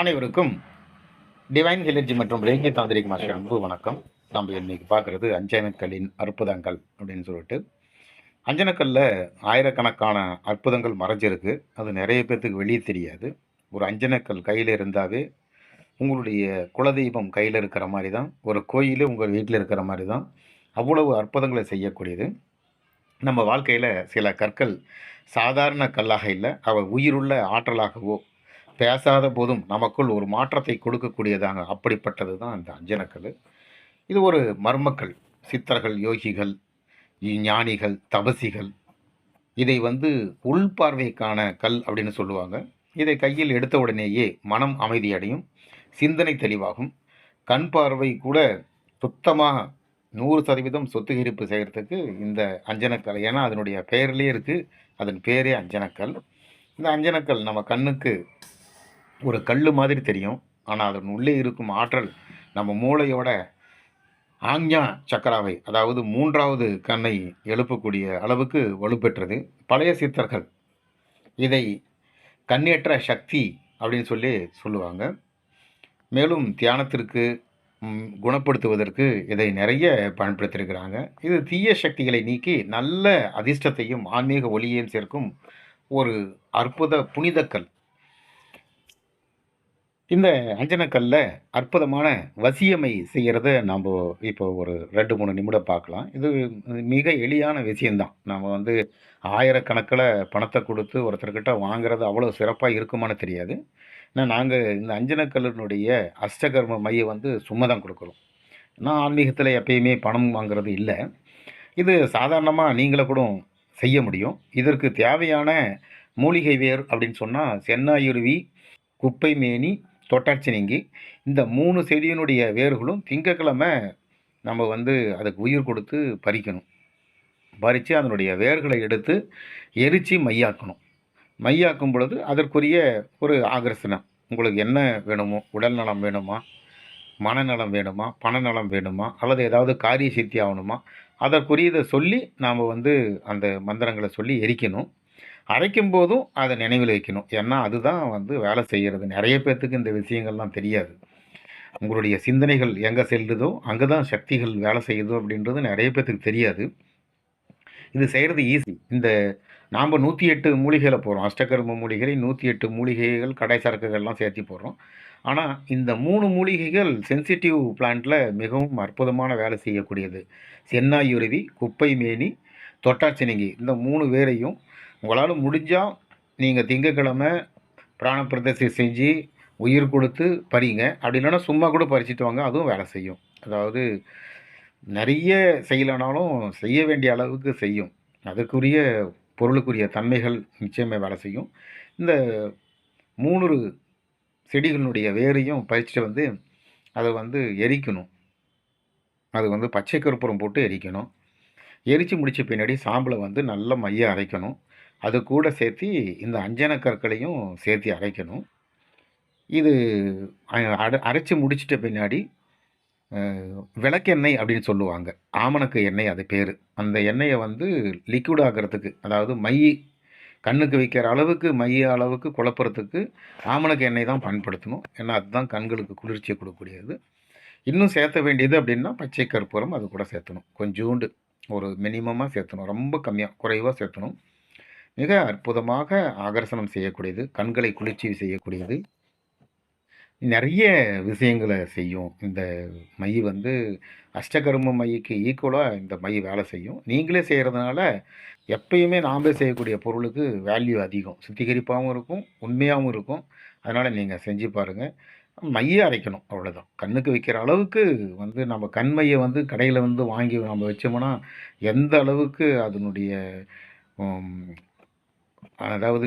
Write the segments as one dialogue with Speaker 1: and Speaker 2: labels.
Speaker 1: அனைவருக்கும் டிவைன் ஹிலர்ஜி மற்றும் ரேங்கி தாந்திரிக் மாஸ்டர் அன்பு வணக்கம். நம்ம இன்னைக்கு பார்க்குறது அஞ்சனக்கல்லின் அற்புதங்கள் அப்படின்னு சொல்லிட்டு. அஞ்சனக்கல்லில் ஆயிரக்கணக்கான அற்புதங்கள் மறைஞ்சிருக்கு. அது நிறைய பேர்த்துக்கு வெளியே தெரியாது. ஒரு அஞ்சனக்கல் கையில் இருந்தாவே உங்களுடைய குலதெய்வம் கையில் இருக்கிற மாதிரி தான் ஒரு கோயில் உங்கள் வீட்டில் இருக்கிற மாதிரி தான் அவ்வளவு அற்புதங்களை செய்யக்கூடியது. நம்ம வாழ்க்கையில் சில கற்கள் சாதாரண கல்லாக இல்லை. அவை உயிருள்ள ஆற்றலாகவோ பேசாத போதும் நமக்குள் ஒரு மாற்றத்தை கொடுக்கக்கூடியதாக அப்படிப்பட்டது தான் இந்த அஞ்சனக்கல். இது ஒரு மர்மக்கல் சித்தர்கள் யோகிகள் ஞானிகள் தபசிகள். இதை வந்து உள்பார்வைக்கான கல் அப்படின்னு சொல்லுவாங்க. இதை கையில் எடுத்த உடனேயே மனம் அமைதியடையும் சிந்தனை தெளிவாகும். கண் பார்வை கூட சுத்தமாக நூறு சதவீதம் சொத்துகிரிப்பு செய்கிறதுக்கு இந்த அஞ்சனக்கல். ஏன்னா அதனுடைய பெயர்லேயே இருக்குது அதன் பேரே அஞ்சனக்கல். இந்த அஞ்சனக்கல் நம்ம கண்ணுக்கு ஒரு கல் மாதிரி தெரியும். ஆனால் அதன் உள்ளே இருக்கும் ஆற்றல் நம்ம மூளையோட ஆஞ்ஞா சக்கராவை அதாவது மூன்றாவது கண்ணை எழுப்பக்கூடிய அளவுக்கு வலுப்பெற்றது. பழைய சித்தர்கள் இதை கண்ணேற்ற சக்தி அப்படின்னு சொல்லி சொல்லுவாங்க. மேலும் தியானத்திற்கு குணப்படுத்துவதற்கு இதை நிறைய பயன்படுத்தியிருக்கிறாங்க. இது தீய சக்திகளை நீக்கி நல்ல அதிர்ஷ்டத்தையும் ஆன்மீக ஒளியையும் சேர்க்கும் ஒரு அற்புத புனிதக்கல். இந்த அஞ்சனக்கல்ல அற்புதமான வசியமை செய்கிறத நாம் இப்போ ஒரு ரெண்டு மூணு நிமிடம் பார்க்கலாம். இது மிக எளியான விஷயந்தான் நம்ம வந்து ஆயிரக்கணக்கில் பணத்தை கொடுத்து ஒருத்தர்கிட்ட வாங்குறது அவ்வளோ சிறப்பாக இருக்குமான்னு தெரியாது. ஏன்னா நாங்கள் இந்த அஞ்சனக்கல்லினுடைய அஷ்டகர்ம மையை வந்து சும்மா தான் கொடுக்குறோம். நான் ஆன்மீகத்தில் எப்பயுமே பணம் வாங்குறது இல்லை. இது சாதாரணமாக நீங்களே கூட செய்ய முடியும். இதற்கு தேவையான மூலிகை வேர் அப்படின்னு சொன்னால் சென்னாயுருவி குப்பை மேனி தொட்டாட்சி நீங்கி இந்த மூணு செடியினுடைய வேர்களும் திங்கக்கிழமை நம்ம வந்து அதுக்கு உயிர் கொடுத்து பறிக்கணும். பறித்து அதனுடைய வேர்களை எடுத்து எரித்து மையாக்கணும். மையாக்கும் பொழுது அதற்குரிய ஒரு ஆகர்ஷணம். உங்களுக்கு என்ன வேணுமோ உடல் நலம் வேணுமா மனநலம் வேணுமா பணநலம் வேணுமா அல்லது ஏதாவது காரிய சித்தி ஆகணுமா அதற்குரியதை சொல்லி நாம் வந்து அந்த மந்திரங்களை சொல்லி எரிக்கணும். அரைக்கும் போதும் அதை நினைவில் வைக்கணும். ஏன்னா அதுதான் வந்து வேலை செய்கிறது. நிறைய பேர்த்துக்கு இந்த விஷயங்கள்லாம் தெரியாது. உங்களுடைய சிந்தனைகள் எங்கே செல்லுதோ அங்கே தான் சக்திகள் வேலை செய்யுதோ அப்படின்றது நிறைய பேர்த்துக்கு தெரியாது. இது செய்கிறது ஈஸி இந்த நாம் நூற்றி எட்டு மூலிகைகளை போகிறோம் அஷ்டகர்ம மூலிகை நூற்றி எட்டு மூலிகைகள் கடை சரக்குகள்லாம் சேர்த்து போடுறோம். ஆனால் இந்த மூணு மூலிகைகள் சென்சிட்டிவ் பிளான்ட்டில் மிகவும் அற்புதமான வேலை செய்யக்கூடியது. சென்னாயுருவி குப்பை மேனி தொட்டாச்சினிங்கி இந்த மூணு பேரையும் உங்களால் முடிஞ்சால் நீங்கள் திங்கக்கிழமை பிராண செஞ்சு உயிர் கொடுத்து பறிங்க. அப்படி இல்லைன்னா சும்மா கூட பறிச்சுட்டு வாங்க அதுவும் வேலை செய்யும். அதாவது நிறைய செய்யலைனாலும் செய்ய வேண்டிய அளவுக்கு செய்யும். அதுக்குரிய பொருளுக்குரிய தன்மைகள் நிச்சயமே வேலை செய்யும். இந்த மூணு செடிகளினுடைய வேரையும் பறிச்சுட்டு வந்து அதை வந்து எரிக்கணும். அது வந்து பச்சை கற்பூரம் போட்டு எரிக்கணும். எரித்து முடித்த பின்னாடி சாம்பலை வந்து நல்ல மைய அரைக்கணும். அது கூட சேர்த்து இந்த அஞ்சன கற்களையும் சேர்த்து அரைக்கணும். இது அ- அட- முடிச்சிட்ட பின்னாடி விளக்கெண்ணெய் அப்படின்னு சொல்லுவாங்க. ஆமணக்கு எண்ணெய் அது பேர். அந்த எண்ணெயை வந்து லிக்விட் ஆகிறதுக்கு அதாவது மை கண்ணுக்கு வைக்கிற அளவுக்கு மைய அளவுக்கு குழப்புறதுக்கு ஆமணக்கு எண்ணெய் தான் பயன்படுத்தணும். ஏன்னா அதுதான் கண்களுக்கு குளிர்ச்சியை கொடுக்கக்கூடியது. இன்னும் சேர்த்த வேண்டியது அப்படின்னா பச்சை கற்பூரம் அது கூட சேர்த்தணும். கொஞ்சோண்டு ஒரு மினிமமாக சேர்த்தணும். ரொம்ப கம்மியாக குறைவாக சேர்த்தணும். மிக அற்புதமாக ஆகர்ஷணம் செய்யக்கூடியது கண்களை குளிர்ச்சி செய்யக்கூடியது. நிறைய விஷயங்களை செய்யும். இந்த மை வந்து அஷ்டகர்ம மைக்கு ஈக்குவலாக இந்த மை வேலை செய்யும். நீங்களே செய்கிறதுனால எப்பயுமே நாமளே செய்யக்கூடிய பொருளுக்கு வேல்யூ அதிகம். சுத்திகரிப்பாகவும் இருக்கும் உண்மையாகவும் இருக்கும். அதனால் நீங்கள் செஞ்சு பாருங்கள் மையை அரைக்கணும் அவ்வளோதான் கண்ணுக்கு வைக்கிற அளவுக்கு வந்து நம்ம கண்மையை வந்து கடையில் வந்து வாங்கி நம்ம வச்சோம்னா எந்த அளவுக்கு அதனுடைய அதாவது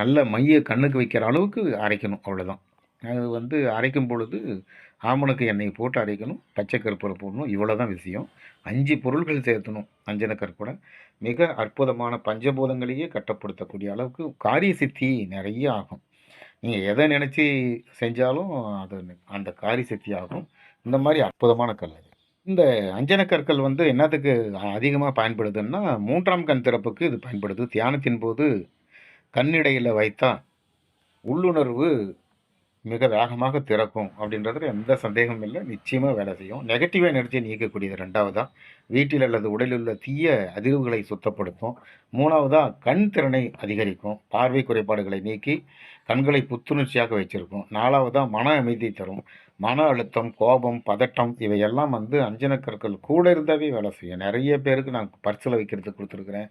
Speaker 1: நல்ல மைய கண்ணுக்கு வைக்கிற அளவுக்கு அரைக்கணும் அவ்வளோதான் அது வந்து அரைக்கும் பொழுது ஆமணக்கு எண்ணெய் போட்டு அரைக்கணும் பச்சை கற்பூரம் போடணும் இவ்வளோ தான் விஷயம். அஞ்சு பொருள்கள் சேர்த்தணும் அஞ்சன கற்பூரம். மிக அற்புதமான பஞ்சபூதங்களையே கட்டப்படுத்தக்கூடிய அளவுக்கு காரிய சித்தி நிறைய ஆகும். நீங்கள் எதை நினச்சி செஞ்சாலும் அது அந்த காரிய சித்தி ஆகும். இந்த மாதிரி அற்புதமான கல் இந்த அஞ்சன கற்கள் வந்து என்னத்துக்கு அதிகமாக பயன்படுதுன்னா மூன்றாம் கண் திறப்புக்கு இது பயன்படுது. தியானத்தின் போது கண்ணிடையில் வைத்தா உள்ளுணர்வு மிக வேகமாக திறக்கும் அப்படின்றதுல எந்த சந்தேகமும் இல்லை. நிச்சயமாக வேலை செய்யும். நெகட்டிவ் எனர்ஜியை நீக்கக்கூடியது ரெண்டாவதா? வீட்டில் அல்லது உடலில் உள்ள தீய அதிர்வுகளை சுத்தப்படுத்தும். மூணாவதா? கண் திறனை அதிகரிக்கும். பார்வை குறைபாடுகளை நீக்கி கண்களை புத்துணர்ச்சியாக வச்சிருக்கும் நாலாவதா? மன அமைதி தரும். மன அழுத்தம் கோபம் பதட்டம் இவையெல்லாம் வந்து அஞ்சனக்கற்கள் கூட இருந்தாவே வேலை செய்யும். நிறைய பேருக்கு நான் பர்ஸில் வைக்கிறதுக்கு கொடுத்துருக்குறேன்.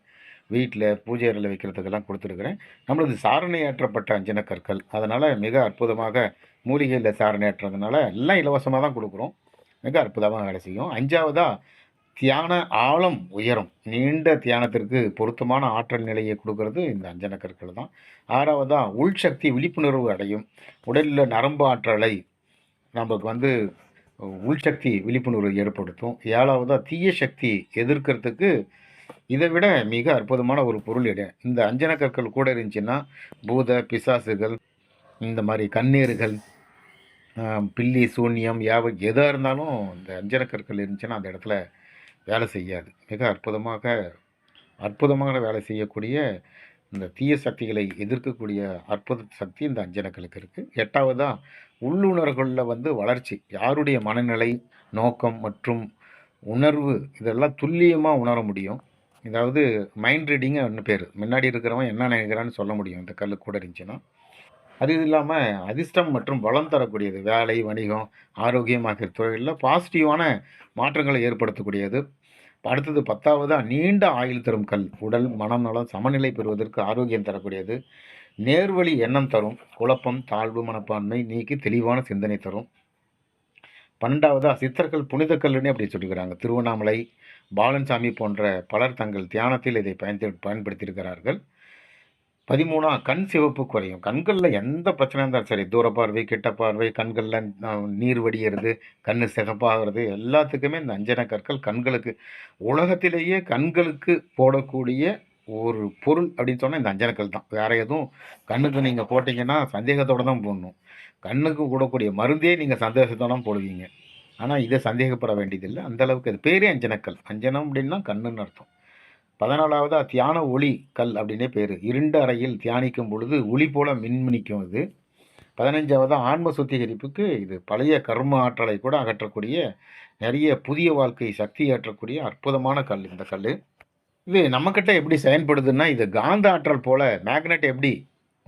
Speaker 1: வீட்டில் பூஜை அறையில் வைக்கிறதுக்கெல்லாம் கொடுத்துருக்குறேன். நம்மளது சாரணையாற்றப்பட்ட அஞ்சனக்கற்கள். அதனால் மிக அற்புதமாக மூலிகையில் சாரணையாற்றுறதுனால எல்லாம் இலவசமாக தான் கொடுக்குறோம். மிக அற்புதமாக வேலை செய்யும். அஞ்சாவதாக தியான ஆழம் உயரும். நீண்ட தியானத்திற்கு பொருத்தமான ஆற்றல் நிலையை கொடுக்கறது இந்த அஞ்சனக்கற்கள் தான். ஆறாவதாக உள்சக்தி விழிப்புணர்வு அடையும். உடலில் நரம்பு ஆற்றலை நமக்கு வந்து உள்சக்தி விழிப்புணர்வு ஏற்படுத்தும். ஏழாவதாக தீய சக்தி எதிர்க்கிறதுக்கு இதை விட மிக அற்புதமான ஒரு பொருள் எடு இந்த அஞ்சன கற்கள் கூட இருந்துச்சுன்னா பூத பிசாசுகள் இந்த மாதிரி கண்ணீர்கள் பில்லி சூன்யம் யாவை எதாக இருந்தாலும் இந்த அஞ்சன கற்கள் இருந்துச்சுன்னா அந்த இடத்துல வேலை செய்யாது. மிக அற்புதமாக அற்புதமாக வேலை செய்யக்கூடிய இந்த தீய சக்திகளை எதிர்க்கக்கூடிய அற்புத சக்தி இந்த அஞ்சனக்களுக்கு இருக்குது எட்டாவதாக உள்ளுணர்வுகளில் வந்து வளர்ச்சி. யாருடைய மனநிலை நோக்கம் மற்றும் உணர்வு இதெல்லாம் துல்லியமாக உணர முடியும். அதாவது மைண்ட் ரீடிங்கு ஒன்று பேர். முன்னாடி இருக்கிறவன் என்ன நினைக்கிறான்னு சொல்ல முடியும். இந்த கல் கூட இருந்துச்சுன்னா. அது இல்லாமல் அதிர்ஷ்டம் மற்றும் பலம் தரக்கூடியது. வேலை வணிகம் ஆரோக்கியமாகிற தொழிலில் துறைகளில் பாசிட்டிவான மாற்றங்களை ஏற்படுத்தக்கூடியது. அடுத்தது பத்தாவதாக நீண்ட ஆயுள் தரும் கல். உடல் மனம் நலம் சமநிலை பெறுவதற்கு ஆரோக்கியம் தரக்கூடியது. நேர்வழி எண்ணம் தரும் குழப்பம் தாழ்வு மனப்பான்மை நீக்கி தெளிவான சிந்தனை தரும். பன்னெண்டாவதாக சித்தர்கள் புனித கல்லுன்னு அப்படி சொல்லிக்கிறாங்க. திருவண்ணாமலை பாலன்சாமி போன்ற பலர் தங்கள் தியானத்தில் இதை பயன்படுத்தி பயன்படுத்தியிருக்கிறார்கள். பதிமூணா கண் சிவப்பு குறையும். கண்களில் எந்த பிரச்சனை இருந்தாலும் சரி தூர பார்வை கிட்ட பார்வை கண்களில் நீர் வடிகிறது கண் சிகப்பாகிறது எல்லாத்துக்குமே இந்த அஞ்சன கற்கள் கண்களுக்கு உலகத்திலேயே கண்களுக்கு போடக்கூடிய ஒரு பொருள் அப்படின்னு சொன்னால் இந்த அஞ்சனக்கல் தான். வேறு எதுவும் கண்ணுக்கு நீங்கள் போட்டிங்கன்னா சந்தேகத்தோடு தான் போடணும். கண்ணுக்கு கூடக்கூடிய மருந்தே நீங்கள் சந்தேகத்தோட தான் போடுவீங்க. ஆனால் இதை சந்தேகப்பட வேண்டியதில்லை. அந்த அளவுக்கு அது பேரே அஞ்சனக்கல். அஞ்சனம் அப்படின்னா கண்ணுன்னு அர்த்தம். பதினாலாவது தியான ஒளி கல் அப்படின்னே பேர். இருண்ட அறையில் தியானிக்கும் பொழுது ஒளி போல மின்மினிக்கும் இது. பதினஞ்சாவது ஆன்ம சுத்திகரிப்புக்கு இது பழைய கர்ம ஆற்றலை கூட அகற்றக்கூடிய நிறைய புதிய வாழ்க்கை சக்தி ஏற்றக்கூடிய அற்புதமான கல் இந்த கல் இது நம்மக்கிட்ட எப்படி செயல்படுதுன்னா இது காந்த ஆற்றல் போல் மேக்னெட் எப்படி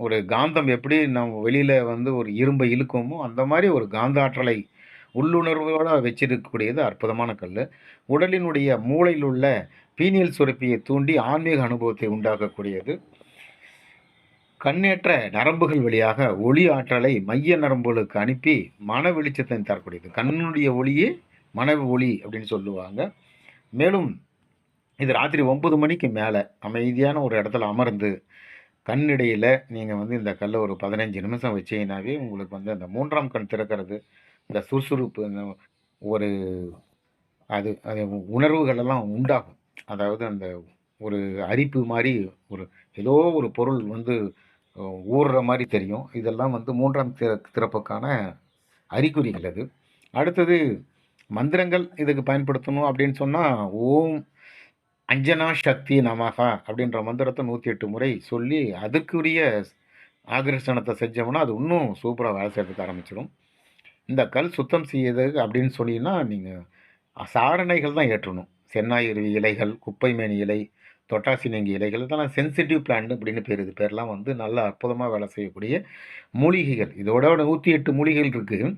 Speaker 1: ஒரு காந்தம் எப்படி நம்ம வெளியில் வந்து ஒரு இரும்பை இழுக்கோமோ அந்த மாதிரி ஒரு காந்த ஆற்றலை உள்ளுணர்வோடு வச்சிருக்கக்கூடியது அற்புதமான கல் உடலினுடைய மூளையில் உள்ள பீனியல் சுரப்பியை தூண்டி ஆன்மீக அனுபவத்தை உண்டாக்கக்கூடியது. கண்ணேற்ற நரம்புகள் வழியாக ஒளி ஆற்றலை மைய நரம்புகளுக்கு அனுப்பி மன வெளிச்சத்தை தரக்கூடியது. கண்ணுடைய ஒளியே மன ஒளி அப்படின்னு சொல்லுவாங்க. மேலும் இது ராத்திரி ஒன்பது மணிக்கு மேலே அமைதியான ஒரு இடத்துல அமர்ந்து கண்ணிடையில் நீங்கள் வந்து இந்த கல்லை ஒரு பதினஞ்சு நிமிஷம் வச்சீங்கன்னாவே உங்களுக்கு வந்து அந்த மூன்றாம் கண் திறக்கிறது இந்த சுறுசுறுப்பு இந்த ஒரு அது அது உணர்வுகளெல்லாம் உண்டாகும். அதாவது அந்த ஒரு அரிப்பு மாதிரி ஒரு ஏதோ ஒரு பொருள் வந்து ஊறுற மாதிரி தெரியும். இதெல்லாம் வந்து மூன்றாம் திற திறப்புக்கான அறிகுறிகள் அது. அடுத்தது மந்திரங்கள் இதுக்கு பயன்படுத்தணும் அப்படின்னு சொன்னால் ஓம் அஞ்சனா சக்தி நமகா அப்படின்ற மந்திரத்தை நூற்றி எட்டு முறை சொல்லி அதுக்குரிய ஆகர்ஷணத்தை செஞ்சோம்னா அது இன்னும் சூப்பராக வேலை செய்யறதுக்கு ஆரம்பிச்சிடும். இந்த கல் சுத்தம் செய்யுது அப்படின்னு சொன்னீங்கன்னா நீங்கள் சாரணைகள் தான் ஏற்றணும். சென்னாயுருவி இலைகள் குப்பைமேனி இலை தொட்டாசினங்கி இலைகள் இதெல்லாம் சென்சிட்டிவ் பிளான்ட் அப்படின்னு பேர். இது பேர்லாம் வந்து நல்லா அற்புதமாக வேலை செய்யக்கூடிய மூலிகைகள். இதோட நூற்றி எட்டு மூலிகைகள் இருக்குது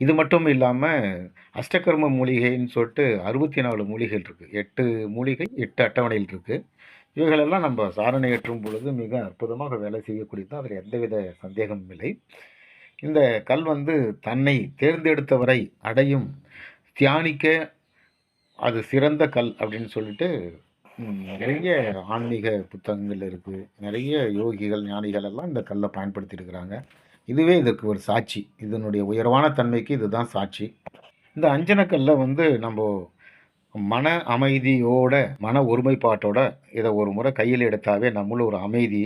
Speaker 1: இது மட்டும் இல்லாமல் அஷ்டகர்ம மூலிகைன்னு சொல்லிட்டு அறுபத்தி நாலு மூலிகைகள் இருக்குது எட்டு மூலிகை எட்டு அட்டவணையில் இருக்குது இவைகளெல்லாம் நம்ம சாரணை ஏற்றும் பொழுது மிக அற்புதமாக வேலை செய்யக்கூடியது. தான் அதில் எந்தவித சந்தேகமும் இல்லை. இந்த கல் வந்து தன்னை தேர்ந்தெடுத்தவரை அடையும் தியானிக்க அது சிறந்த கல் அப்படின்னு சொல்லிட்டு நிறைய ஆன்மீக புத்தகங்கள் இருக்குது நிறைய யோகிகள் ஞானிகள் எல்லாம் இந்த கல்லை பயன்படுத்தியிருக்கிறாங்க. இதுவே இதற்கு ஒரு சாட்சி. இதனுடைய உயர்வான தன்மைக்கு இதுதான் சாட்சி. இந்த அஞ்சனக்கல்ல வந்து நம்ம மன அமைதியோட மன ஒருமைப்பாட்டோட இதை ஒரு முறை கையில் எடுத்தாவே நம்மளும் ஒரு அமைதி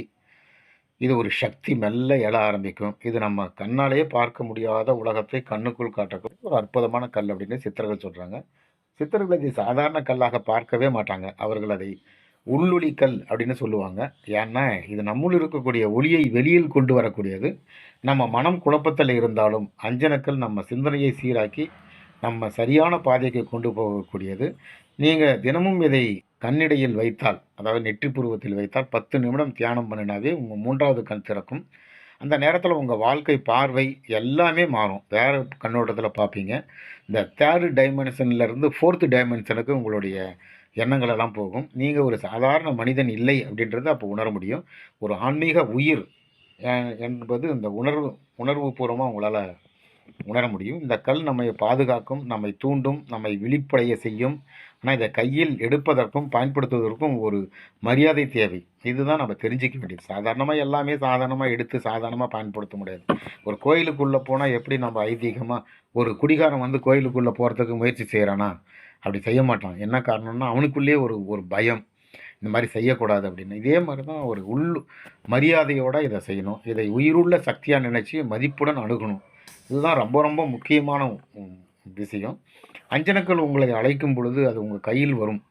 Speaker 1: இது ஒரு சக்தி மெல்ல எழ ஆரம்பிக்கும். இது நம்ம கண்ணாலேயே பார்க்க முடியாத உலகத்தை கண்ணுக்குள் காட்டக்கூடிய ஒரு அற்புதமான கல் அப்படின்னு சித்தர்கள் சொல்கிறாங்க சித்தர்கள் இதை சாதாரண கல்லாக பார்க்கவே மாட்டாங்க. அவர்கள் அதை உள்ளொளிக்கல் அப்படின்னு சொல்லுவாங்க. ஏன்னா இது நம்முள் இருக்கக்கூடிய ஒளியை வெளியில் கொண்டு வரக்கூடியது. நம்ம மனம் குழப்பத்தில் இருந்தாலும் அஞ்சனக்கல் நம்ம சிந்தனையை சீராக்கி நம்ம சரியான பாதைக்கு கொண்டு போகக்கூடியது. நீங்கள் தினமும் இதை கண்ணிடையில் வைத்தால் அதாவது நெற்றி புருவத்தில் வைத்தால் பத்து நிமிடம் தியானம் பண்ணினாவே உங்கள் மூன்றாவது கண் திறக்கும். அந்த நேரத்தில் உங்கள் வாழ்க்கை பார்வை எல்லாமே மாறும். வேறு கண்ணோட்டத்தில் பார்ப்பீங்க இந்த தேர்டு டைமென்ஷன்லேருந்து ஃபோர்த்து டைமென்ஷனுக்கு உங்களுடைய எண்ணங்கள் எல்லாம் போகும். நீங்கள் ஒரு சாதாரண மனிதன் இல்லை அப்படின்றத அப்போ உணர முடியும். ஒரு ஆன்மீக உயிர் என்பது இந்த உணர்வு உணர்வு பூர்வமாக உங்களால் உணர முடியும். இந்த கல் நம்மை பாதுகாக்கும் நம்மை தூண்டும் நம்மை விழிப்படைய செய்யும். ஆனால் இதை கையில் எடுப்பதற்கும் பயன்படுத்துவதற்கும் ஒரு மரியாதை தேவை. இதுதான் நம்ம தெரிஞ்சிக்க வேண்டியது. சாதாரணமாக எல்லாமே சாதாரணமாக எடுத்து சாதாரணமாக பயன்படுத்த முடியாது. ஒரு கோயிலுக்குள்ளே போனால் எப்படி நம்ம ஐதீகமாக ஒரு குடிகாரம் வந்து கோயிலுக்குள்ளே போகிறதுக்கு முயற்சி செய்கிறானா அப்படி செய்ய மாட்டான். என்ன காரணம்னா அவனுக்குள்ளேயே ஒரு ஒரு பயம். இந்த மாதிரி செய்யக்கூடாது அப்படின்னு. இதே மாதிரி தான் ஒரு உள் மரியாதையோடு இதை செய்யணும். இதை உயிருள்ள சக்தியாக நினச்சி மதிப்புடன் அணுகணும். இதுதான் ரொம்ப ரொம்ப முக்கியமான விஷயம். அஞ்சனக்கள் உங்களை அழைக்கும் பொழுது அது உங்கள் கையில் வரும்.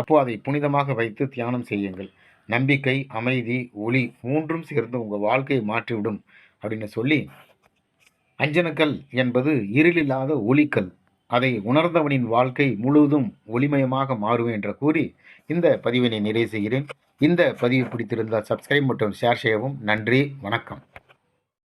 Speaker 1: அப்போது அதை புனிதமாக வைத்து தியானம் செய்யுங்கள். நம்பிக்கை அமைதி ஒளி மூன்றும் சேர்ந்து உங்கள் வாழ்க்கையை மாற்றிவிடும் அப்படின்னு சொல்லி அஞ்சனக்கல் என்பது இருளில்லாத ஒளிக்கல். அதை உணர்ந்தவனின் வாழ்க்கை முழுவதும் ஒளிமயமாக மாறும் என்று கூறி இந்த பதிவினை நிறைவு செய்கிறேன். இந்த பதிவு பிடித்திருந்தால் சப்ஸ்கிரைப் மற்றும் ஷேர் செய்யவும். நன்றி வணக்கம்.